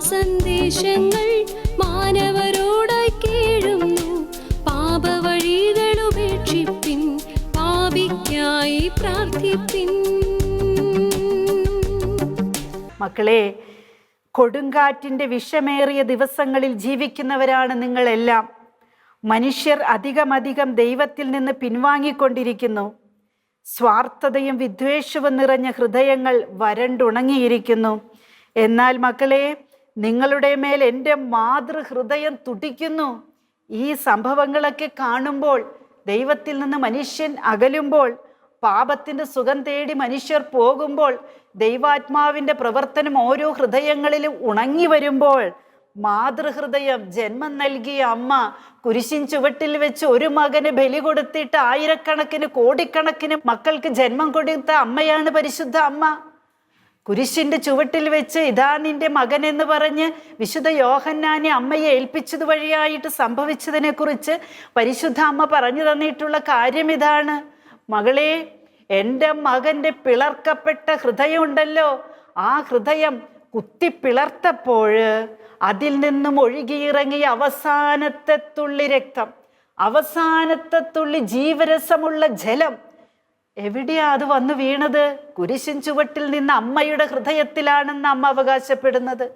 സന്ദേശങ്ങൾ മാനവരോടായി കേഴുന്നു. പാപവഴികൾ ഉപേക്ഷിപ്പിൻ പാപിക്കായി പ്രാർത്ഥിപ്പിൻ. മക്കളെ കൊടുങ്കാറ്റിന്റെ വിഷമേറിയ ദിവസങ്ങളിൽ ജീവിക്കുന്നവരാണ് നിങ്ങളെല്ലാം. മനുഷ്യർ അധികമധികം ദൈവത്തിൽ നിന്ന് പിൻവാങ്ങിക്കൊണ്ടിരിക്കുന്നു. സ്വാർത്ഥതയും വിദ്വേഷവും നിറഞ്ഞ ഹൃദയങ്ങൾ വരണ്ടുണങ്ങിയിരിക്കുന്നു. എന്നാൽ മക്കളെ നിങ്ങളുടെ മേൽ എന്റെ മാതൃഹൃദയം തുടിക്കുന്നു. ഈ സംഭവങ്ങളൊക്കെ കാണുമ്പോൾ ദൈവത്തിൽ നിന്ന് മനുഷ്യൻ അകലുമ്പോൾ പാപത്തിന്റെ സുഖം തേടി മനുഷ്യർ പോകുമ്പോൾ ദൈവാത്മാവിന്റെ പ്രവർത്തനം ഓരോ ഹൃദയങ്ങളിലും ഉണങ്ങി വരുമ്പോൾ മാതൃഹൃദയം ജന്മം നൽകിയ അമ്മ കുരിശിൻ ചുവട്ടിൽ വെച്ച് ഒരു മകന് ബലി കൊടുത്തിട്ട് ആയിരക്കണക്കിന് കോടിക്കണക്കിന് മക്കൾക്ക് ജന്മം കൊടുത്ത അമ്മയാണ് പരിശുദ്ധ അമ്മ. കുരിശിന്റെ ചുവട്ടിൽ വെച്ച് ഇതാ നിന്റെ മകൻ എന്ന് പറഞ്ഞ് വിശുദ്ധ യോഹന്നാനെ അമ്മയെ ഏൽപ്പിച്ചത് വഴിയായിട്ട് സംഭവിച്ചതിനെക്കുറിച്ച് പരിശുദ്ധ അമ്മ പറഞ്ഞു തന്നിട്ടുള്ള കാര്യം ഇതാണ്. മകളെ എന്റെ മകന്റെ പിളർക്കപ്പെട്ട ഹൃദയമുണ്ടല്ലോ. ആ ഹൃദയം കുത്തിപ്പിളർത്തപ്പോൾ അതിൽ നിന്നും ഒഴുകിയിറങ്ങിയ അവസാനത്തെ തുള്ളി രക്തം അവസാനത്തെ തുള്ളി ജീവരസമുള്ള ജലം എവിടെയാ അത് വന്നു വീണത്? കുരിശിൻ ചുവട്ടിൽ നിന്ന് അമ്മയുടെ ഹൃദയത്തിലാണെന്ന് അമ്മ അവകാശപ്പെടുന്നത്.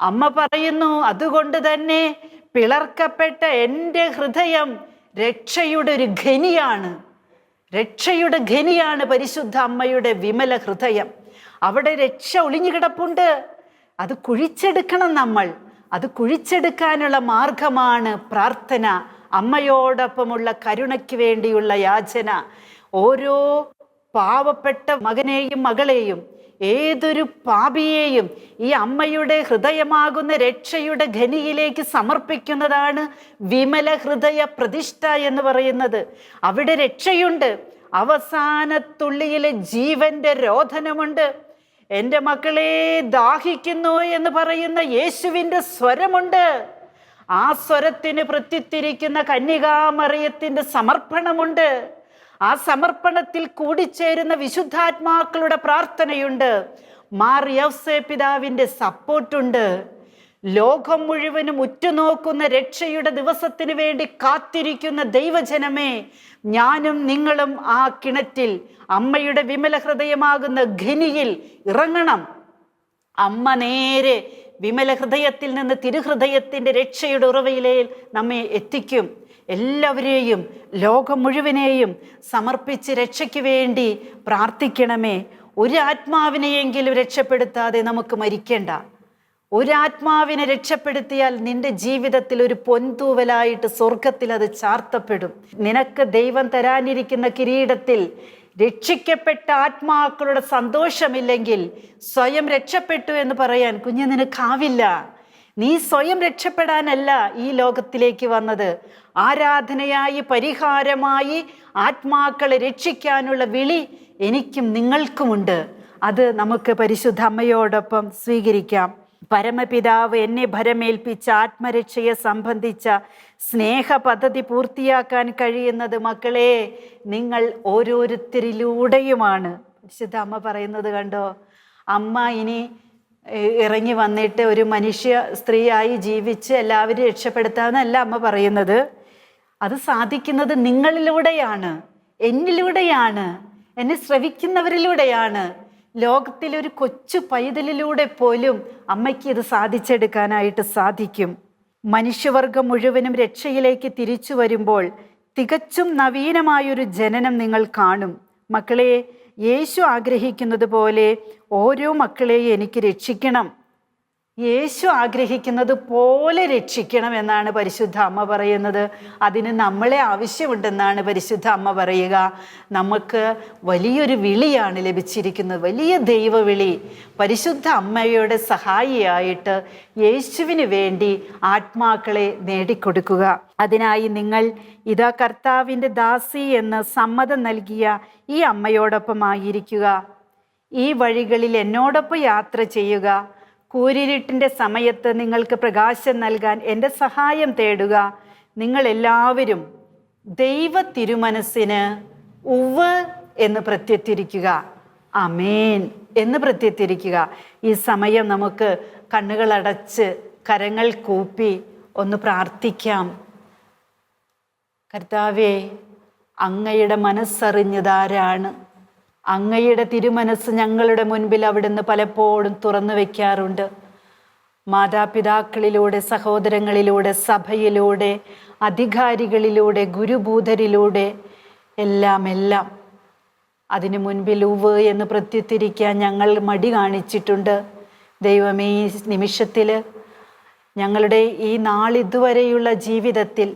അമ്മ പറയുന്നു അതുകൊണ്ട് തന്നെ പിളർക്കപ്പെട്ട എന്റെ ഹൃദയം രക്ഷയുടെ ഒരു ഖനിയാണ്. രക്ഷയുടെ ഖനിയാണ് പരിശുദ്ധ അമ്മയുടെ വിമല ഹൃദയം. അവിടെ രക്ഷ ഒളിഞ്ഞു കിടപ്പുണ്ട്. അത് കുഴിച്ചെടുക്കണം നമ്മൾ. അത് കുഴിച്ചെടുക്കാനുള്ള മാർഗമാണ് പ്രാർത്ഥന. അമ്മയോടൊപ്പമുള്ള കരുണയ്ക്ക് വേണ്ടിയുള്ള യാചന. ഓരോ പാവപ്പെട്ട മകനെയും മകളെയും ഏതൊരു പാപിയെയും ഈ അമ്മയുടെ ഹൃദയമാകുന്ന രക്ഷയുടെ ഖനിയിലേക്ക് സമർപ്പിക്കുന്നതാണ് വിമല ഹൃദയ പ്രതിഷ്ഠ എന്ന് പറയുന്നത്. അവിടെ രക്ഷയുണ്ട്. അവസാന തുള്ളിയിലെ ജീവന്റെ രോധനമുണ്ട്. എന്റെ മക്കളെ ദാഹിക്കുന്നു എന്ന് പറയുന്ന യേശുവിന്റെ സ്വരമുണ്ട്. ആ സ്വരത്തിന് പ്രത്യുത്തിരിക്കുന്ന കന്യകാമറിയത്തിന്റെ സമർപ്പണമുണ്ട്. ആ സമർപ്പണത്തിൽ കൂടിച്ചേരുന്ന വിശുദ്ധാത്മാക്കളുടെ പ്രാർത്ഥനയുണ്ട്. മാറിയവ്സേ പിതാവിന്റെ സപ്പോർട്ടുണ്ട്. ലോകം മുഴുവനും ഉറ്റുനോക്കുന്ന രക്ഷയുടെ ദിവസത്തിന് വേണ്ടി കാത്തിരിക്കുന്ന ദൈവജനമേ ഞാനും നിങ്ങളും ആ കിണറ്റിൽ അമ്മയുടെ വിമല ഹൃദയമാകുന്ന ഖനിയിൽ ഇറങ്ങണം. അമ്മ നേരെ വിമല ഹൃദയത്തിൽ നിന്ന് തിരുഹൃദയത്തിന്റെ രക്ഷയുടെ ഉറവയിലേ നമ്മെ എത്തിക്കും. എല്ലാവരെയും ലോകം മുഴുവനെയും സമർപ്പിച്ച് രക്ഷയ്ക്ക് വേണ്ടി പ്രാർത്ഥിക്കണമേ. ഒരു ആത്മാവിനെയെങ്കിലും രക്ഷപ്പെടുത്താതെ നമുക്ക് മരിക്കേണ്ട. ഒരാത്മാവിനെ രക്ഷപ്പെടുത്തിയാൽ നിന്റെ ജീവിതത്തിൽ ഒരു പൊൻതൂവലായിട്ട് സ്വർഗത്തിൽ അത് ചാർത്തപ്പെടും. നിനക്ക് ദൈവം തരാനിരിക്കുന്ന കിരീടത്തിൽ രക്ഷിക്കപ്പെട്ട ആത്മാക്കളുടെ സന്തോഷമില്ലെങ്കിൽ സ്വയം രക്ഷപ്പെട്ടു എന്ന് പറയാൻ കുഞ്ഞ് നിനക്കാവില്ല നീ സ്വയം രക്ഷപ്പെടാനല്ല ഈ ലോകത്തിലേക്ക് വന്നത്. ആരാധനയായി പരിഹാരമായി ആത്മാക്കളെ രക്ഷിക്കാനുള്ള വിളി എനിക്കും നിങ്ങൾക്കുമുണ്ട്. അത് നമുക്ക് പരിശുദ്ധ അമ്മയോടൊപ്പം സ്വീകരിക്കാം. പരമപിതാവ് എന്നെ ഭരമേൽപ്പിച്ച ആത്മരക്ഷയെ സംബന്ധിച്ച സ്നേഹ പദ്ധതി പൂർത്തിയാക്കാൻ കഴിയുന്നത് മക്കളെ നിങ്ങൾ ഓരോരുത്തരിലൂടെയുമാണ്. പരിശുദ്ധ അമ്മ പറയുന്നത് കണ്ടോ? അമ്മ ഇനി ഇറങ്ങി വന്നിട്ട് ഒരു മനുഷ്യ സ്ത്രീയായി ജീവിച്ച് എല്ലാവരും രക്ഷപ്പെടുത്താമെന്നല്ല അമ്മ പറയുന്നത്. അത് സാധിക്കുന്നത് നിങ്ങളിലൂടെയാണ് എന്നിലൂടെയാണ് എന്നെ ശ്രവിക്കുന്നവരിലൂടെയാണ്. ലോകത്തിലൊരു കൊച്ചു പൈതലിലൂടെ പോലും അമ്മയ്ക്ക് ഇത് സാധിച്ചെടുക്കാനായിട്ട് സാധിക്കും. മനുഷ്യവർഗം മുഴുവനും രക്ഷയിലേക്ക് തിരിച്ചു വരുമ്പോൾ തികച്ചും നവീനമായൊരു ജനനം നിങ്ങൾ കാണും. മക്കളെ യേശു ആഗ്രഹിക്കുന്നത് പോലെ ഓരോ മക്കളെയും എനിക്ക് രക്ഷിക്കണം. യേശു ആഗ്രഹിക്കുന്നത് പോലെ രക്ഷിക്കണം എന്നാണ് പരിശുദ്ധ അമ്മ പറയുന്നത്. അതിന് നമ്മളെ ആവശ്യമുണ്ടെന്നാണ് പരിശുദ്ധ അമ്മ പറയുക. നമുക്ക് വലിയൊരു വിളിയാണ് ലഭിച്ചിരിക്കുന്നത്. വലിയ ദൈവവിളി. പരിശുദ്ധ അമ്മയുടെ സഹായിയായിട്ട് യേശുവിന് വേണ്ടി ആത്മാക്കളെ നേടിക്കൊടുക്കുക. അതിനായി നിങ്ങൾ ഇതാ കർത്താവിന്റെ ദാസി എന്ന് സമ്മതം നൽകിയ ഈ അമ്മയോടൊപ്പമായിരിക്കുക. ഈ വഴികളിൽ എന്നോടൊപ്പം യാത്ര ചെയ്യുക. കൂരിരുട്ടിന്റെ സമയത്ത് നിങ്ങൾക്ക് പ്രകാശം നൽകാൻ എന്റെ സഹായം തേടുക. നിങ്ങളെല്ലാവരും ദൈവ തിരുമനസ്സിന് ഉവ് എന്ന് പ്രത്യത്തിരിക്കുക. അമേൻ എന്ന് പ്രത്യത്തിരിക്കുക. ഈ സമയം നമുക്ക് കണ്ണുകളടച്ച് കരങ്ങൾ കൂപ്പി ഒന്ന് പ്രാർത്ഥിക്കാം. കർത്താവേ അങ്ങയുടെ മനസ്സറിഞ്ഞതാരാണ്? അങ്ങയുടെ തിരുമനസ് ഞങ്ങളുടെ മുൻപിൽ അവിടുന്ന് പലപ്പോഴും തുറന്നു വയ്ക്കാറുണ്ട് മാതാപിതാക്കളിലൂടെ സഹോദരങ്ങളിലൂടെ സഭയിലൂടെ അധികാരികളിലൂടെ ഗുരുഭൂതരിലൂടെ എല്ലാം എല്ലാം അതിനു മുൻപിൽ ഉവ് എന്ന് പ്രത്യുത്തിരിക്കാൻ ഞങ്ങൾ മടി കാണിച്ചിട്ടുണ്ട്. ദൈവമേ ഈ നിമിഷത്തിൽ ഞങ്ങളുടെ ഈ നാളിതുവരെയുള്ള ജീവിതത്തിൽ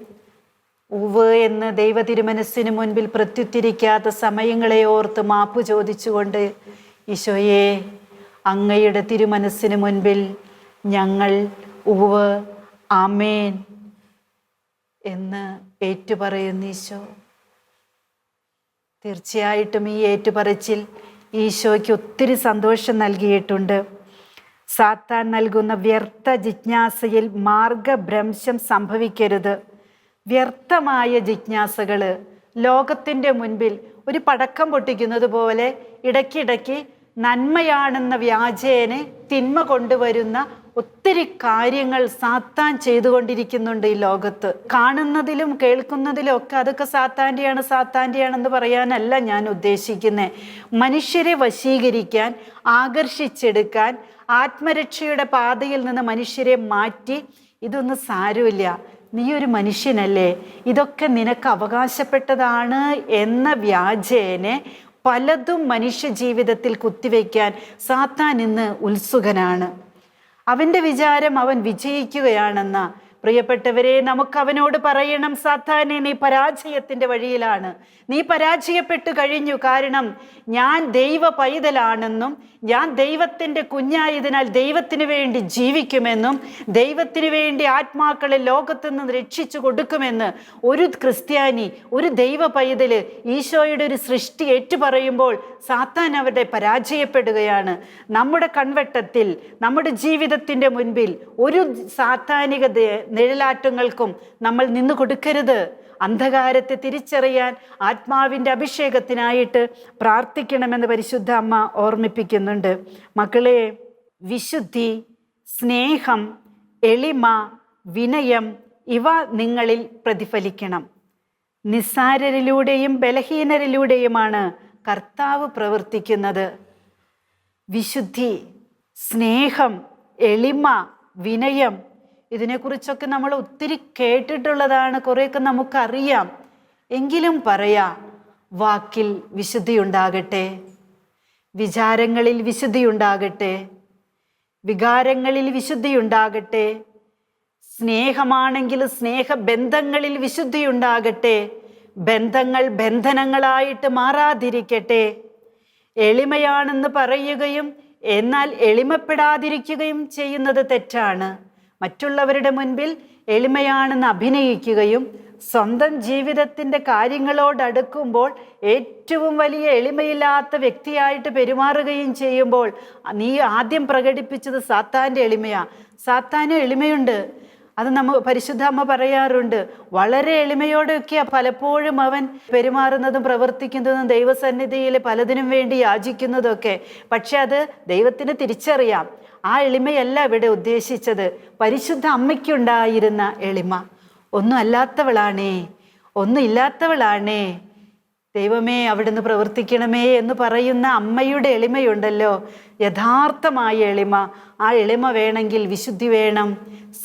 ഉവ് എന്ന് ദൈവ തിരുമനസ്സിന് മുൻപിൽ പ്രത്യുത്തിരിക്കാത്ത സമയങ്ങളെ ഓർത്ത് മാപ്പ് ചോദിച്ചുകൊണ്ട് ഈശോയെ അങ്ങയുടെ തിരുമനസ്സിന് മുൻപിൽ ഞങ്ങൾ ഉവ് ആമേൻ എന്ന് ഏറ്റുപറയുന്നു ഈശോ. തീർച്ചയായിട്ടും ഈ ഏറ്റുപറച്ചിൽ ഈശോയ്ക്ക് ഒത്തിരി സന്തോഷം നൽകിയിട്ടുണ്ട്. സാത്താൻ നൽകുന്ന വ്യർത്ഥ ജിജ്ഞാസയിൽ മാർഗഭ്രംശം സംഭവിക്കരുത്. വ്യർത്ഥമായ ജിജ്ഞാസകൾ ലോകത്തിന്റെ മുൻപിൽ ഒരു പടക്കം പൊട്ടിക്കുന്നത് പോലെ ഇടയ്ക്കിടയ്ക്ക് നന്മയാണെന്ന വ്യാജേനെ തിന്മ കൊണ്ടുവരുന്ന ഒത്തിരി കാര്യങ്ങൾ സാത്താൻ ചെയ്തുകൊണ്ടിരിക്കുന്നുണ്ട് ഈ ലോകത്ത്. കാണുന്നതിലും കേൾക്കുന്നതിലും ഒക്കെ അതൊക്കെ സാത്താന്റെയാണ് സാത്താന്റെയാണെന്ന് പറയാനല്ല ഞാൻ ഉദ്ദേശിക്കുന്നത് മനുഷ്യരെ വശീകരിക്കാൻ ആകർഷിച്ചെടുക്കാൻ ആത്മരക്ഷയുടെ പാതയിൽ നിന്ന് മനുഷ്യരെ മാറ്റി ഇതൊന്നും സാരമില്ല. നീ ഒരു മനുഷ്യനല്ലേ? ഇതൊക്കെ നിനക്ക് അവകാശപ്പെട്ടതാണ് എന്ന വ്യാജേനെ പലതും മനുഷ്യ ജീവിതത്തിൽ കുത്തിവെക്കാൻ സാത്താൻ ഇന്ന് ഉത്സുകനാണ്. അവന്റെ വിചാരം അവൻ വിജയിക്കുകയാണെന്ന പ്രിയപ്പെട്ടവരെ നമുക്ക് അവനോട് പറയണം സാത്താനെ നീ പരാജയത്തിന്റെ വഴിയിലാണ്. നീ പരാജയപ്പെട്ടു കഴിഞ്ഞു. കാരണം ഞാൻ ദൈവ പൈതലാണെന്നും ഞാൻ ദൈവത്തിന്റെ കുഞ്ഞായതിനാൽ ദൈവത്തിന് വേണ്ടി ജീവിക്കുമെന്നും ദൈവത്തിന് വേണ്ടി ആത്മാക്കളെ ലോകത്തു നിന്ന് രക്ഷിച്ചു കൊടുക്കുമെന്ന് ഒരു ക്രിസ്ത്യാനി ഒരു ദൈവ പൈതൽ ഈശോയുടെ ഒരു സൃഷ്ടി ഏറ്റുപറയുമ്പോൾ സാത്താൻ അവരുടെ പരാജയപ്പെടുകയാണ്. നമ്മുടെ കൺവെട്ടത്തിൽ നമ്മുടെ ജീവിതത്തിന്റെ മുൻപിൽ ഒരു സാത്താനിക നിഴലാട്ടങ്ങൾക്കും നമ്മൾ നിന്നു കൊടുക്കരുത്. അന്ധകാരത്തെ തിരിച്ചറിയാൻ ആത്മാവിന്റെ അഭിഷേകത്തിനായിട്ട് പ്രാർത്ഥിക്കണമെന്ന് പരിശുദ്ധ അമ്മ ഓർമ്മിപ്പിക്കുന്നുണ്ട്. മക്കളെ വിശുദ്ധി സ്നേഹം എളിമ വിനയം ഇവ നിങ്ങളിൽ പ്രതിഫലിക്കണം. നിസ്സാരരിലൂടെയും ബലഹീനരിലൂടെയുമാണ് കർത്താവ് പ്രവർത്തിക്കുന്നത്. വിശുദ്ധി സ്നേഹം എളിമ വിനയം ഇതിനെക്കുറിച്ചൊക്കെ നമ്മൾ ഒത്തിരി കേട്ടിട്ടുള്ളതാണ് കുറേയൊക്കെ നമുക്കറിയാം. എങ്കിലും പറയാ വാക്കിൽ വിശുദ്ധിയുണ്ടാകട്ടെ വിചാരങ്ങളിൽ വിശുദ്ധിയുണ്ടാകട്ടെ വികാരങ്ങളിൽ വിശുദ്ധിയുണ്ടാകട്ടെ സ്നേഹമാണെങ്കിൽ സ്നേഹബന്ധങ്ങളിൽ വിശുദ്ധിയുണ്ടാകട്ടെ ബന്ധങ്ങൾ ബന്ധനങ്ങളായിട്ട് മാറാതിരിക്കട്ടെ എളിമയാണെന്ന് പറയുകയും എന്നാൽ എളിമപ്പെടാതിരിക്കുകയും ചെയ്യുന്നത് തെറ്റാണ്. മറ്റുള്ളവരുടെ മുൻപിൽ എളിമയാണെന്ന് അഭിനയിക്കുകയും സ്വന്തം ജീവിതത്തിന്റെ കാര്യങ്ങളോടടുക്കുമ്പോൾ ഏറ്റവും വലിയ എളിമയില്ലാത്ത വ്യക്തിയായിട്ട് പെരുമാറുകയും ചെയ്യുമ്പോൾ നീ ആദ്യം പ്രകടിപ്പിച്ചത് സാത്താന്റെ എളിമയാണ് സാത്താന് എളിമയുണ്ട്. അത് നമ്മ പരിശുദ്ധ അമ്മ പറയാറുണ്ട്. വളരെ എളിമയോടെയൊക്കെ പലപ്പോഴും അവൻ പെരുമാറുന്നതും പ്രവർത്തിക്കുന്നതും ദൈവസന്നിധിയിൽ പലതിനും വേണ്ടി യാചിക്കുന്നതൊക്കെ. പക്ഷെ അത് ദൈവത്തിന് തിരിച്ചറിയാം. ആ എളിമയല്ല ഇവിടെ ഉദ്ദേശിച്ചത്. പരിശുദ്ധ അമ്മയ്ക്കുണ്ടായിരുന്ന എളിമ. ഒന്നും അല്ലാത്തവളാണേ. ഒന്നും ഇല്ലാത്തവളാണേ. ദൈവമേ അവിടുന്ന് പ്രവർത്തിക്കണമേ എന്ന് പറയുന്ന അമ്മയുടെ എളിമയുണ്ടല്ലോ. യഥാർത്ഥമായ എളിമ. ആ എളിമ വേണമെങ്കിൽ വിശുദ്ധി വേണം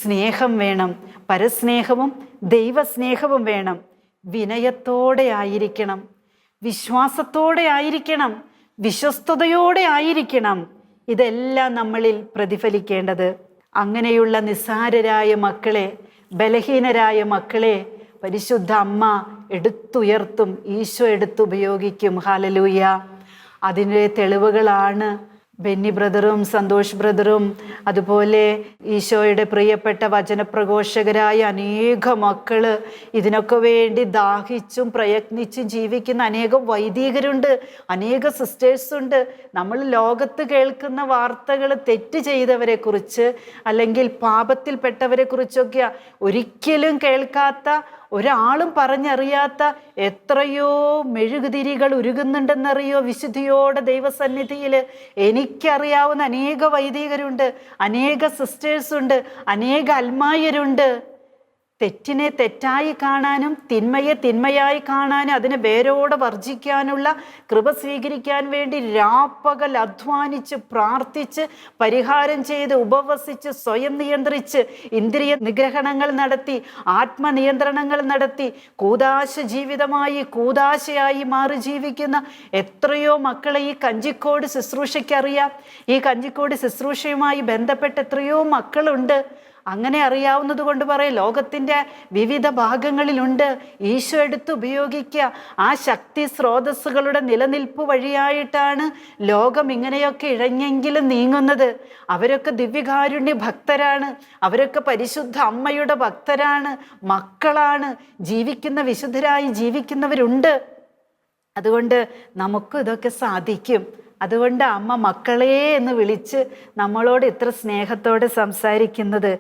സ്നേഹം വേണം പരസ്നേഹവും ദൈവസ്നേഹവും വേണം. വിനയത്തോടെ ആയിരിക്കണം വിശ്വാസത്തോടെ ആയിരിക്കണം വിശ്വസ്തയോടെ ആയിരിക്കണം. ഇതെല്ലാം നമ്മളിൽ പ്രതിഫലിക്കേണ്ടത്. അങ്ങനെയുള്ള നിസ്സാരരായ മക്കളെ ബലഹീനരായ മക്കളെ പരിശുദ്ധ അമ്മ എടുത്തുയർത്തും ഈശോ എടുത്തുപയോഗിക്കും ഹാലലൂയ അതിന്റെ തെളിവുകളാണ് ബെന്നി ബ്രദറും സന്തോഷ് ബ്രദറും അതുപോലെ ഈശോയുടെ പ്രിയപ്പെട്ട വചനപ്രഘോഷകരായ അനേക മക്കൾ ഇതിനൊക്കെ വേണ്ടി ദാഹിച്ചും പ്രയത്നിച്ചും ജീവിക്കുന്ന അനേകം വൈദികരുണ്ട് അനേക സിസ്റ്റേഴ്സുണ്ട് നമ്മൾ ലോകത്ത് കേൾക്കുന്ന വാർത്തകൾ തെറ്റ് ചെയ്തവരെ കുറിച്ച് അല്ലെങ്കിൽ പാപത്തിൽപ്പെട്ടവരെ കുറിച്ചൊക്കെ ഒരിക്കലും കേൾക്കാത്ത ഒരാളും പറഞ്ഞറിയാത്ത എത്രയോ മെഴുകുതിരികൾ ഉരുകുന്നുണ്ടെന്നറിയോ വിശുദ്ധിയോടെ ദൈവസന്നിധിയിൽ എനിക്കറിയാവുന്ന അനേക വൈദികരുണ്ട് അനേക സിസ്റ്റേഴ്സുണ്ട് അനേക അൽമായരുണ്ട്. തെറ്റിനെ തെറ്റായി കാണാനും തിന്മയെ തിന്മയായി കാണാനും അതിനെ വേരോടെ വർജിക്കാനുള്ള കൃപ സ്വീകരിക്കാൻ വേണ്ടി രാപ്പകൽ അധ്വാനിച്ച് പ്രാർത്ഥിച്ച് പരിഹാരം ചെയ്ത് ഉപവസിച്ച് സ്വയം നിയന്ത്രിച്ച് ഇന്ദ്രിയ നിഗ്രഹണങ്ങൾ നടത്തി ആത്മനിയന്ത്രണങ്ങൾ നടത്തി കൂതാശ ജീവിതമായി കൂതാശയായി മാറി ജീവിക്കുന്ന എത്രയോ മക്കളെ ഈ കഞ്ചിക്കോട് ശുശ്രൂഷയ്ക്കറിയാം ഈ കഞ്ചിക്കോട് ശുശ്രൂഷയുമായി ബന്ധപ്പെട്ട് എത്രയോ മക്കളുണ്ട്. അങ്ങനെ അറിയാവുന്നത് കൊണ്ട് പറയും ലോകത്തിന്റെ വിവിധ ഭാഗങ്ങളിലുണ്ട്. ഈശോ എടുത്ത് ഉപയോഗിക്കുക. ആ ശക്തി സ്രോതസ്സുകളുടെ നിലനിൽപ്പ് വഴിയായിട്ടാണ് ലോകം ഇങ്ങനെയൊക്കെ ഇഴഞ്ഞെങ്കിലും നീങ്ങുന്നത്. അവരൊക്കെ ദിവ്യകാരുണ്യ ഭക്തരാണ്. അവരൊക്കെ പരിശുദ്ധ അമ്മയുടെ ഭക്തരാണ്. മക്കളാണ്. ജീവിക്കുന്ന വിശുദ്ധരായി ജീവിക്കുന്നവരുണ്ട്. അതുകൊണ്ട് നമുക്കും ഇതൊക്കെ സാധിക്കും. അതുകൊണ്ട് അമ്മ മക്കളെ എന്ന് വിളിച്ച് നമ്മളോട് ഇത്ര സ്നേഹത്തോടെ സംസാരിക്കുന്നത്.